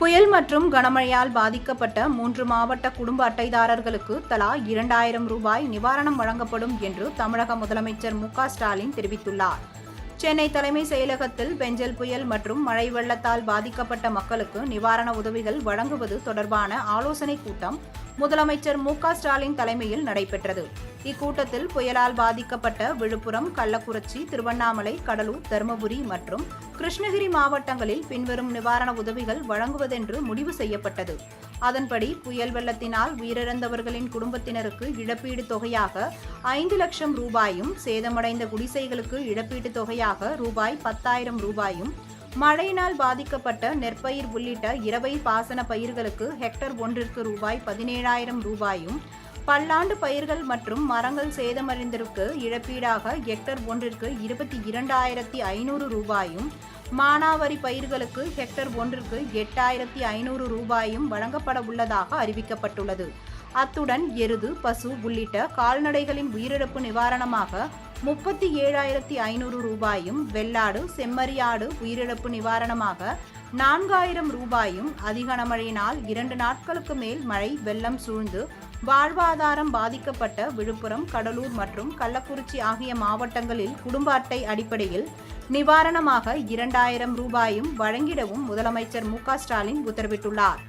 புயல் மற்றும் கனமழையால் பாதிக்கப்பட்ட மூன்று மாவட்ட குடும்ப அட்டைதாரர்களுக்கு தலா இரண்டாயிரம் ரூபாய் நிவாரணம் வழங்கப்படும் என்று தமிழக முதலமைச்சர் மு ஸ்டாலின் தெரிவித்துள்ளார். சென்னை தலைமை செயலகத்தில் பெஞ்சல் புயல் மற்றும் மழை வெள்ளத்தால் பாதிக்கப்பட்ட மக்களுக்கு நிவாரண உதவிகள் வழங்குவது தொடர்பான ஆலோசனைக் கூட்டம் முதலமைச்சர் மு ஸ்டாலின் தலைமையில் நடைபெற்றது. இக்கூட்டத்தில் புயலால் பாதிக்கப்பட்ட விழுப்புரம் கள்ளக்குறிச்சி திருவண்ணாமலை கடலூர் தருமபுரி மற்றும் கிருஷ்ணகிரி மாவட்டங்களில் பின்வரும் நிவாரண உதவிகள் வழங்குவதென்று முடிவு செய்யப்பட்டது. அதன்படி புயல் வெள்ளத்தினால் உயிரிழந்தவர்களின் குடும்பத்தினருக்கு இழப்பீடு தொகையாக ஐந்து லட்சம் ரூபாயும் சேதமடைந்த குடிசைகளுக்கு இழப்பீட்டு தொகையாக ரூபாய் பத்தாயிரம் ரூபாயும் மழையினால் பாதிக்கப்பட்ட நெற்பயிர் உள்ளிட்ட இரவை பாசன பயிர்களுக்கு ஹெக்டர் ஒன்றிற்கு ரூபாய் பதினேழாயிரம் ரூபாயும் பல்லாண்டு பயிர்கள் மற்றும் மரங்கள் சேதமடைந்திருக்கு. இழப்பீடாக ஹெக்டர் ஒன்றிற்கு இருபத்தி இரண்டாயிரத்தி ஐநூறு ரூபாயும் மானாவரி பயிர்களுக்கு ஹெக்டர் ஒன்றிற்கு எட்டாயிரத்தி ஐநூறு ரூபாயும் வழங்கப்பட உள்ளதாக அறிவிக்கப்பட்டுள்ளது. அத்துடன் எருது பசு உள்ளிட்ட கால்நடைகளின் உயிரிழப்பு நிவாரணமாக முப்பத்தி ஏழாயிரத்தி ஐநூறு ரூபாயும் வெள்ளாடு செம்மறியாடு உயிரிழப்பு நிவாரணமாக நான்காயிரம் ரூபாயும் அதிக மழையினால் இரண்டு நாட்களுக்கு மேல் மழை வெள்ளம் சூழ்ந்து வாழ்வாதாரம் பாதிக்கப்பட்ட விழுப்புரம் கடலூர் மற்றும் கள்ளக்குறிச்சி ஆகிய மாவட்டங்களில் குடும்ப அட்டை அடிப்படையில் நிவாரணமாக இரண்டாயிரம் ரூபாயும் வழங்கிடவும் முதலமைச்சர் மு ஸ்டாலின் உத்தரவிட்டுள்ளார்.